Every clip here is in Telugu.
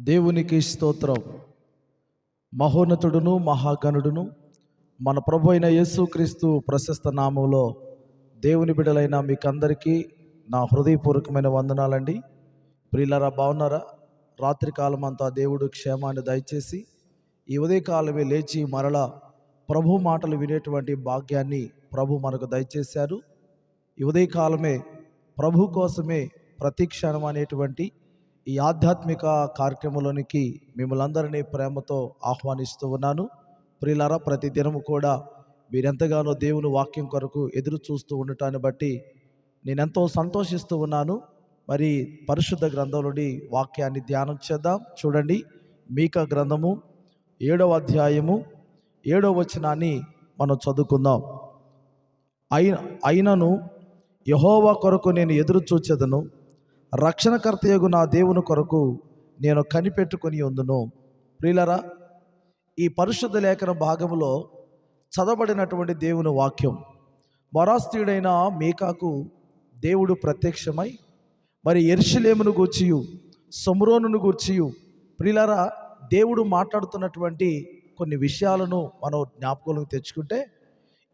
దేవునికి స్తోత్రం. మహోన్నతుడును మహాగణుడును మన ప్రభు అయిన యేసుక్రీస్తు ప్రశస్త నామంలో దేవుని బిడలైన మీకందరికీ నా హృదయపూర్వకమైన వందనాలండి. ప్రియులారా బాగున్నారా? రాత్రికాలం అంతా దేవుడు క్షేమాన్ని దయచేసి ఈ ఉదయకాలమే లేచి మరలా ప్రభు మాటలు వినేటువంటి భాగ్యాన్ని ప్రభు మనకు దయచేశారు. ఈ ఉదయకాలమే ప్రభు కోసమే ప్రతీక్షణం అనేటువంటి ఈ ఆధ్యాత్మిక కార్యక్రమంలోనికి మిమ్మల్ని అందరినీ ప్రేమతో ఆహ్వానిస్తూ ఉన్నాను. ప్రియులారా ప్రతి దినము కూడా మీరెంతగానో దేవుని వాక్యం కొరకు ఎదురు చూస్తూ ఉండటాన్ని బట్టి నేనెంతో సంతోషిస్తూ ఉన్నాను. మరి పరిశుద్ధ గ్రంథంలోని వాక్యాన్ని ధ్యానం చేద్దాం. చూడండి మీక గ్రంథము ఏడవ అధ్యాయము ఏడవ వచనాన్ని మనం చదువుకుందాం. అయిన అయినను యహోవా కొరకు నేను ఎదురు చూచెదను. రక్షణకర్తయగు నా దేవుని కొరకు నేను కనిపెట్టుకొని ఉందును. ప్రియులరా ఈ పరిశుద్ధ లేఖన భాగంలో చదవబడినటువంటి దేవుని వాక్యం మొరాస్తీయుడైన మీకాకు దేవుడు ప్రత్యక్షమై మరి ఎర్షిలేమును గూర్చియు సమురోనును గూర్చియు. ప్రిలరా దేవుడు మాట్లాడుతున్నటువంటి కొన్ని విషయాలను మనం జ్ఞాపకంలోకి తెచ్చుకుంటే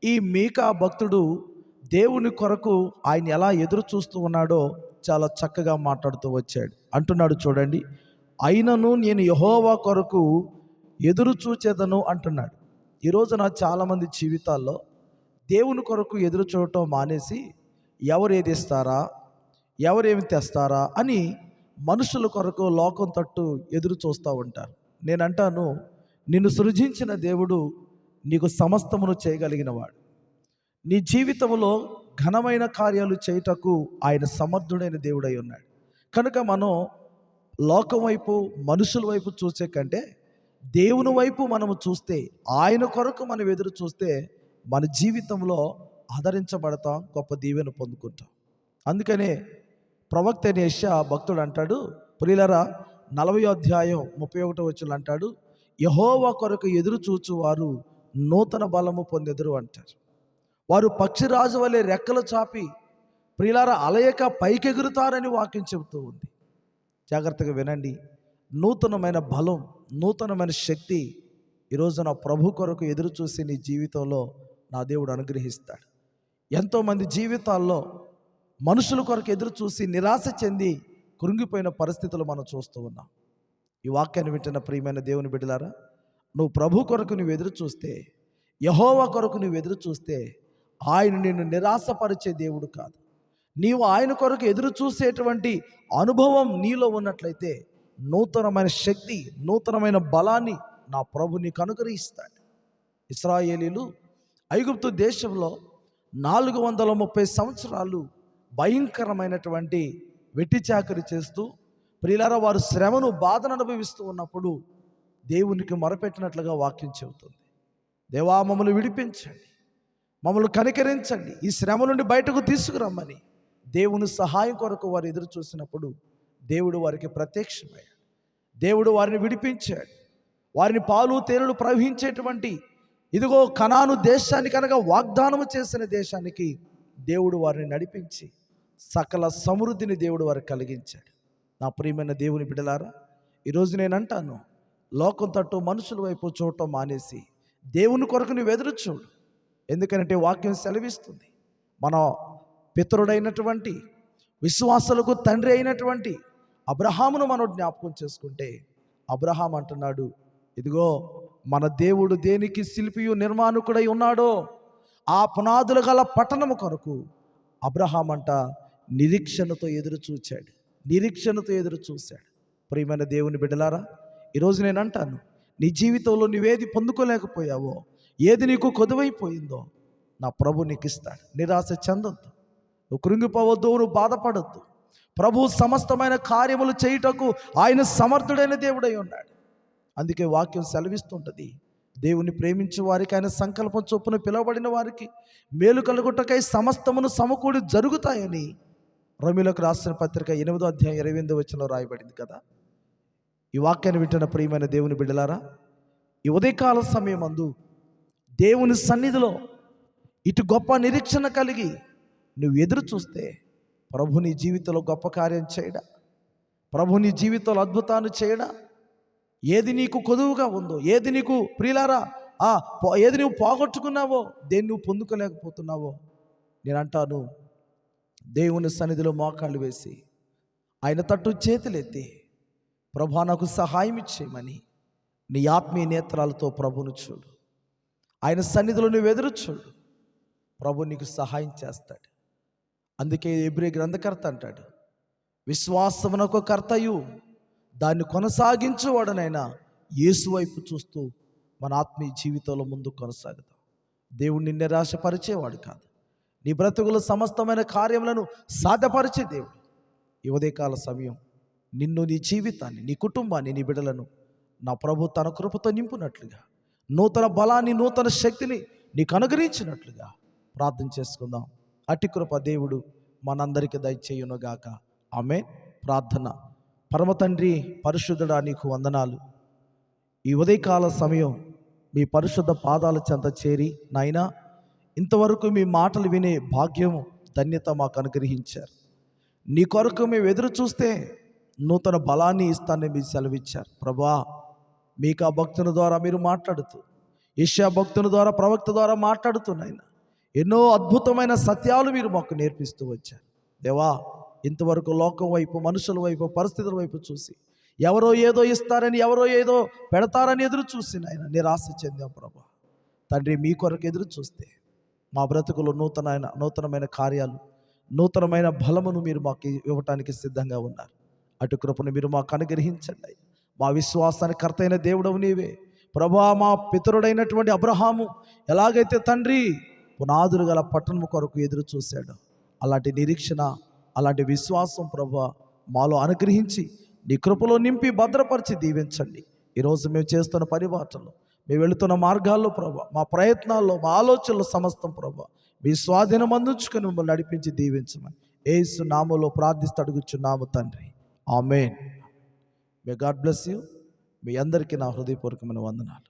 ఈ మీకా భక్తుడు దేవుని కొరకు ఆయన ఎలా ఎదురు చూస్తూ ఉన్నాడో చాలా చక్కగా మాట్లాడుతూ వచ్చాడు. అంటున్నాడు చూడండి అయినను నేను యహోవా కొరకు ఎదురు చూచేదను అంటున్నాడు. ఈ రోజున చాలామంది జీవితాల్లో దేవుని కొరకు ఎదురు చూడటం మానేసి ఎవరు ఏది ఇస్తారా? ఎవరేమి తెస్తారా? అని మనుషుల కొరకు లోకం తట్టు ఎదురు చూస్తూ ఉంటారు. నేనంటాను నిన్ను సృజించిన దేవుడు నీకు సమస్తమును చేయగలిగినవాడు. నీ జీవితంలో ఘనమైన కార్యాలు చేయుటకు ఆయన సమర్థుడైన దేవుడై ఉన్నాడు. కనుక మనం లోకం వైపు మనుషుల వైపు చూసే కంటే దేవుని వైపు మనము చూస్తే ఆయన కొరకు మనం ఎదురు చూస్తే మన జీవితంలో ఆదరించబడతాం గొప్ప దీవెన పొందుకుంటాం. అందుకనే ప్రవక్త అయిన భక్తుడు అంటాడు ప్రియులరా నలభై అధ్యాయం ముప్పై ఒకటో వచ్చులు అంటాడు యహోవా కొరకు ఎదురు చూచువారు నూతన బలము పొందెదురు అంటారు. వారు పక్షిరాజు వలె రెక్కలు చాపి ప్రియులార అలయక పైకెగురుతారని వాక్యం చెబుతూ ఉంది. జాగ్రత్తగా వినండి. నూతనమైన బలం నూతనమైన శక్తి ఈరోజు నా ప్రభు కొరకు ఎదురు చూసి నీ జీవితంలో నా దేవుడు అనుగ్రహిస్తాడు. ఎంతోమంది జీవితాల్లో మనుషుల కొరకు ఎదురు చూసి నిరాశ చెంది కృంగిపోయిన పరిస్థితులు మనం చూస్తూ ఉన్నాం. ఈ వాక్యాన్ని వింటున్న ప్రియమైన దేవుని బిడ్డలారా నువ్వు ప్రభు కొరకు నువ్వు ఎదురు చూస్తే యహోవా కొరకు నువ్వు ఎదురు చూస్తే ఆయన నిన్ను నిరాశపరిచే దేవుడు కాదు. నీవు ఆయన కొరకు ఎదురు చూసేటువంటి అనుభవం నీలో ఉన్నట్లయితే నూతనమైన శక్తి నూతనమైన బలాన్ని నా ప్రభు నీకు అనుగ్రహిస్తాడు. ఇస్రాయేలీలు ఐగుప్తు దేశంలో నాలుగు వందల ముప్పై సంవత్సరాలు భయంకరమైనటువంటి వెట్టిచాకరి చేస్తూ ప్రియులార వారు శ్రమను బాధను అనుభవిస్తూ ఉన్నప్పుడు దేవునికి మొరపెట్టినట్లుగా వాక్యం చెబుతుంది. దేవా మమ్మల్ని విడిపించండి. మమ్మల్ని కనికరించండి. ఈ శ్రమ నుండి బయటకు తీసుకురమ్మని దేవుని సహాయం కొరకు వారు ఎదురు చూసినప్పుడు దేవుడు వారికి ప్రత్యక్షమయ్యాడు. దేవుడు వారిని విడిపించాడు. వారిని పాలు తేనెలు ప్రవహించేటువంటి ఇదిగో కనాను దేశానికి అనగా వాగ్దానము చేసిన దేశానికి దేవుడు వారిని నడిపించి సకల సమృద్ధిని దేవుడు వారికి కలిగించాడు. నా ప్రియమైన దేవుని బిడలారా ఈరోజు నేను అంటాను లోకం తట్టు మనుషుల వైపు చూడటం మానేసి దేవుని కొరకు నువ్వు ఎదురు చూడు. ఎందుకంటే వాక్యం సెలవిస్తుంది. మన పితరుడైనటువంటి విశ్వాసులకు తండ్రి అయినటువంటి అబ్రహామును మనం జ్ఞాపకం చేసుకుంటే అబ్రహాం అంటున్నాడు ఇదిగో మన దేవుడు దేనికి శిల్పియు నిర్మాణకుడై ఉన్నాడో ఆ పునాదులు గల పట్టణము కొరకు అబ్రహాం అంట నిరీక్షణతో ఎదురు చూచాడు. నిరీక్షణతో ఎదురు చూశాడు. ప్రియమైన దేవుని బిడ్డలారా ఈరోజు నేను అంటాను నీ జీవితంలో నువ్వేది పొందుకోలేకపోయావో ఏది నీకు కొదువైపోయిందో నా ప్రభు నీకు ఇస్తాడు నిరాశ చెందొద్దు. నువ్వు కృంగిపోవద్దు నువ్వు బాధపడొద్దు. ప్రభు సమస్తమైన కార్యములు చేయుటకు ఆయన సమర్థుడైన దేవుడై ఉన్నాడు. అందుకే వాక్యం సెలవిస్తుంటుంది. దేవుని ప్రేమించే వారికి ఆయన సంకల్పం చొప్పున పిలువబడిన వారికి మేలు కలుగుటకై సమస్తమును సమకూడి జరుగుతాయని రమిలకు రాసిన పత్రిక ఎనిమిదో అధ్యాయం ఇరవై ఎనిమిది వచ్చిన రాయబడింది కదా. ఈ వాక్యాన్ని వింటున్న ప్రియమైన దేవుని బిడ్డలారా ఈ ఉదయకాల సమయం అందు దేవుని సన్నిధిలో ఇటు గొప్ప నిరీక్షణ కలిగి నువ్వు ఎదురు చూస్తే ప్రభు నీ జీవితంలో గొప్ప కార్యం చేయడా? ప్రభు నీ జీవితంలో అద్భుతాన్ని చేయడా? ఏది నీకు కొదువుగా ఉందో ఏది నీకు ప్రియులారా ఆ ఏది నువ్వు పోగొట్టుకున్నావో దేన్ని నువ్వు పొందుకోలేకపోతున్నావో నేను అంటాను దేవుని సన్నిధిలో మోకాళ్ళు వేసి ఆయన తట్టు చేతులెత్తి ప్రభా నాకు సహాయం ఇచ్చేయమని నీ ఆత్మీయ నేత్రాలతో ప్రభును చూడు. ఆయన సన్నిధిలో నువ్వు ఎదురు చూడు. ప్రభు నీకు సహాయం చేస్తాడు. అందుకే ఎబ్రి గ్రంథకర్త అంటాడు విశ్వాసమునకు కర్తయు దాన్ని కొనసాగించేవాడనైనా యేసు వైపు చూస్తూ మన ఆత్మీయ జీవితంలో ముందు కొనసాగుతాం. దేవుణ్ణి నిరాశపరిచేవాడు కాదు. నీ బ్రతుకుల సమస్తమైన కార్యములను సాధ్యపరిచే దేవుడు. ఈ ఉదయకాల సమయం నిన్ను నీ జీవితాన్ని నీ కుటుంబాన్ని నీ బిడలను నా ప్రభు తన కృపతో నింపునట్లుగా నూతన బలాన్ని నూతన శక్తిని నీకు అనుగ్రహించినట్లుగా ప్రార్థన చేసుకుందాం. అటి కృప దేవుడు మనందరికీ దయచేయునుగాక. ఆమె ప్రార్థన. పరమ తండ్రి పరిశుద్ధుడా నీకు వందనాలు. ఈ ఉదయకాల సమయం మీ పరిశుద్ధ పాదాల చెంత చేరి నాయనా ఇంతవరకు మీ మాటలు వినే భాగ్యము ధన్యత మాకు అనుగ్రహించారు. నీ కొరకు మేము ఎదురు చూస్తే నూతన బలాన్ని ఇస్తానని మీరు సెలవిచ్చారు. ప్రభా మీకు ఆ భక్తుని ద్వారా మీరు మాట్లాడుతూ ఏషియా భక్తుని ద్వారా ప్రవక్త ద్వారా మాట్లాడుతున్నాయన ఎన్నో అద్భుతమైన సత్యాలు మీరు మాకు నేర్పిస్తూ వచ్చారు. దేవా ఇంతవరకు లోకం వైపు మనుషుల వైపు పరిస్థితుల వైపు చూసి ఎవరో ఏదో ఇస్తారని ఎవరో ఏదో పెడతారని ఎదురు చూసి నాయన నిరాశ చెందాం ప్రభా. తండ్రి మీ కొరకు ఎదురు చూస్తే మా బ్రతుకులు నూతనమైన నూతనమైన కార్యాలు నూతనమైన బలమును మీరు మాకు ఇవ్వటానికి సిద్ధంగా ఉన్నారు. అటు కృపను మీరు మాకు అనుగ్రహించండి మా విశ్వాసానికి కర్తైన దేవుడవు నీవే. ప్రభా మా పితరుడైనటువంటి అబ్రహాము ఎలాగైతే తండ్రి పునాదులు గల పట్టణం కొరకు ఎదురు చూశాడు అలాంటి నిరీక్షణ అలాంటి విశ్వాసం ప్రభా మాలో అనుగ్రహించి నీ కృపలో నింపి భద్రపరిచి దీవించండి. ఈరోజు మేము చేస్తున్న పరిబాటలో మేము వెళుతున్న మార్గాల్లో ప్రభా మా ప్రయత్నాల్లో మా ఆలోచనలు సమస్తం ప్రభా మీ స్వాధీనం అందించుకొని మిమ్మల్ని నడిపించి దీవించమని ఏసు నామలో ప్రార్థిస్తూ అడుగుచున్నాము తండ్రి. Amen. May God bless you మీ అందరికీ నా హృదయపూర్వకమైన వందనాలు.